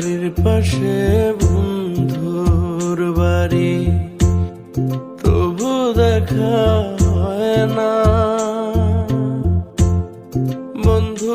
বাড়ির পাশে বন্ধুর বাড়ি তবু দেখা হয় না। বন্ধু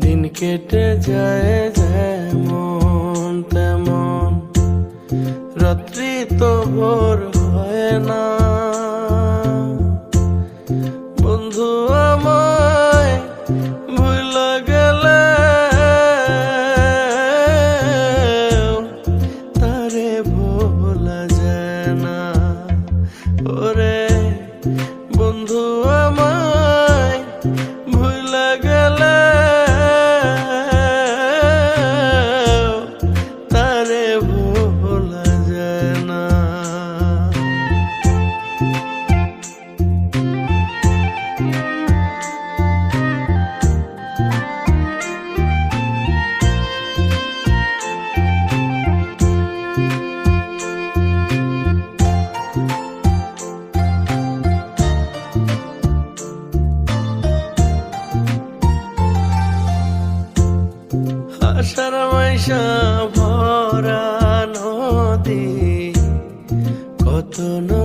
দিন কেটে যায় যেমন তেমন। রাত্রি তো ভোর হয় না। আশার মাইশা ভরা নদী কত না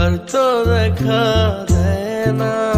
আর তো দেখা দেয় না।